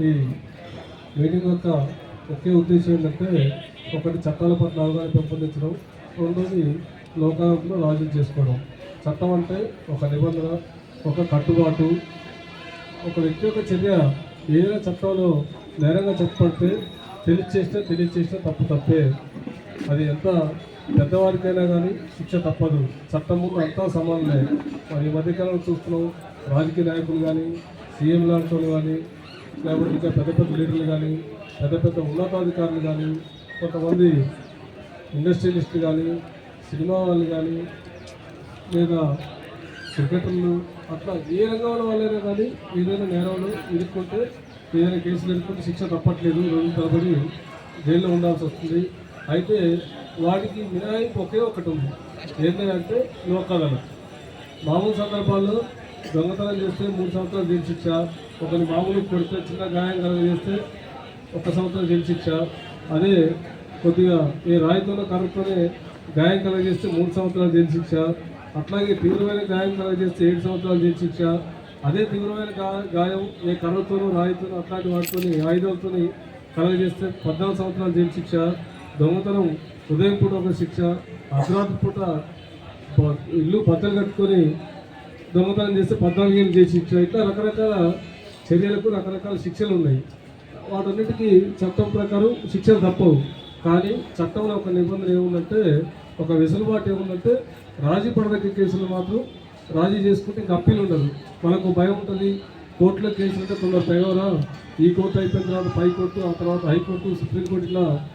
ఈ మీటింగ్ యొక్క ఒకే ఉద్దేశం ఏంటంటే ఒకటి చట్టాల పట్ల అవగాహన పెంపొందించడం రెండోది లోకాలను రాజీ చేసుకోవడం. చట్టం అంటే ఒక నిబంధన ఒక కట్టుబాటు. ఒక వ్యక్తి యొక్క చర్య ఏదైనా చట్టంలో నేరంగా చెప్పబడితే తెలియచేస్తే తెలియచేస్తే తప్పు తప్పే. అది ఎంత పెద్దవారికైనా కానీ శిక్ష తప్పదు. చట్టం ముందు అంతా సమానమే. మరి ఈ మధ్యకాలంలో చూస్తున్నాం రాజకీయ నాయకులు కానీ సీఎం లాంటి వాళ్ళు కానీ లేకపోతే ఇంకా పెద్ద పెద్ద లీడర్లు కానీ పెద్ద పెద్ద ఉన్నతాధికారులు కానీ కొంతమంది ఇండస్ట్రియలిస్టులు కానీ సినిమా వాళ్ళు కానీ లేదా క్రికెటర్లు అట్లా ఏ రంగంలో వాళ్ళైనా కానీ ఏదైనా నేరాలు ఎదుర్కొంటే ఏదైనా కేసులు ఎదుర్కొంటే శిక్ష తప్పట్లేదు. రోజుల తరబడి జైల్లో ఉండాల్సి వస్తుంది. అయితే వాటికి మినహాయింపు ఒకే ఒకటి ఉంది. ఏంటంటే లోకాలను మామూలు సందర్భాల్లో దొంగతనం చేస్తే మూడు సంవత్సరాలు జైలు శిక్ష ఒకరిని మామూలు కొడితే చిన్న గాయం కలగజేస్తే ఒక సంవత్సరం జైలు శిక్ష అదే కొద్దిగా ఏ రాయితోనో కర్రతోనే గాయం కలగజేస్తే మూడు సంవత్సరాలు జైలు శిక్ష అట్లాగే తీవ్రమైన గాయం కలగజేస్తే ఏడు సంవత్సరాలు జైలు శిక్ష అదే తీవ్రమైన గాయం ఏ కర్రతోనూ రాయితోనూ అట్లాంటి వాటితోని ఆయుధాలతోని కలగజేస్తే పద్నాలుగు సంవత్సరాలు జైలు శిక్ష దొంగతనం ఉదయం పూట ఒక శిక్ష. అర్ధరాత్రి పూట ఇల్లు బద్దలు కట్టుకొని దొంగతనం చేస్తే పద్నాలుగు ఏళ్ళు జైలు శిక్ష ఇట్లా రకరకాల చర్యలకు రకరకాల శిక్షలు ఉన్నాయి. వాటన్నిటికీ చట్టం ప్రకారం శిక్షలు తప్పవు. కానీ చట్టంలో ఒక నిబంధన ఏముందంటే ఒక వెసులుబాటు ఏముందంటే రాజీ పడదగ్గ కేసులు మాత్రం రాజీ చేసుకుంటే ఇంకా ఉండదు. మనకు భయం ఉంటుంది. కోర్టులో కేసులు అంటే కొందరు తెగవరా ఈ కోర్టు అయిపోయిన తర్వాత పై కోర్టు ఆ తర్వాత హైకోర్టు సుప్రీంకోర్టు ఇలా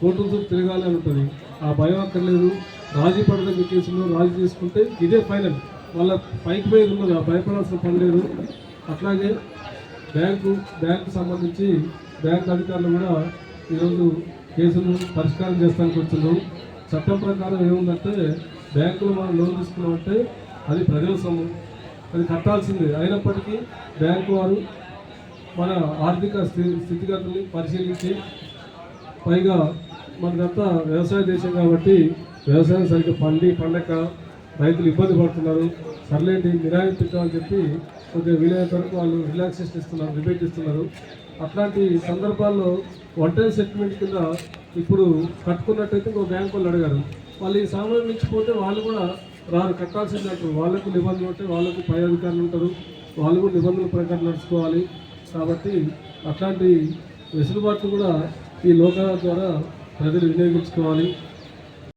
కోర్టుల చుట్టూ తిరగాలి అని ఉంటుంది. ఆ భయం అక్కర్లేదు. రాజీ పడదగ్గ కేసులో రాజీ చేసుకుంటే ఇదే ఫైనల్. వాళ్ళ పైకి పోయి ఉన్నది. ఆ భయపడాల్సిన పని లేదు. అట్లాగే బ్యాంకు బ్యాంకు సంబంధించి బ్యాంక్ అధికారులు కూడా ఈరోజు కేసులు పరిష్కారం చేస్తానికి వచ్చిండ్రు చట్టం ప్రకారం ఏముందంటే బ్యాంకులో మనం లోన్ తీసుకున్నామంటే అది ప్రజల సొమ్ము. అది కట్టాల్సిందే. అయినప్పటికీ బ్యాంకు వారు మన ఆర్థిక స్థితిగతుల్ని పరిశీలించి పైగా మనదంతా వ్యవసాయ దేశం కాబట్టి వ్యవసాయం సరిగ్గా పండి పండక రైతులు ఇబ్బంది పడుతున్నారు. సర్లేండి మినహాయించామని చెప్పి కొద్దిగా వీలైనంత వరకు వాళ్ళు రిలాక్సేషన్ ఇస్తున్నారు రిబేట్ ఇస్తున్నారు అట్లాంటి సందర్భాల్లో వన్ టైం సెటిల్మెంట్ కింద ఇప్పుడు కట్టుకున్నట్టయితే ఇంకో బ్యాంక్ వాళ్ళు అడిగారు. వాళ్ళు ఈ సామాన్యం మించిపోతే వాళ్ళు కూడా రారు కట్టాల్సింది అంటారు. వాళ్ళకు నిబంధనలు ఉంటాయి వాళ్ళకు పై అధికారులు ఉంటారు. వాళ్ళు కూడా నిబంధనల ప్రకారం నడుచుకోవాలి. కాబట్టి అట్లాంటి వెసులుబాట్లు కూడా ఈ లోకాల ద్వారా ప్రజలు వినియోగించుకోవాలి.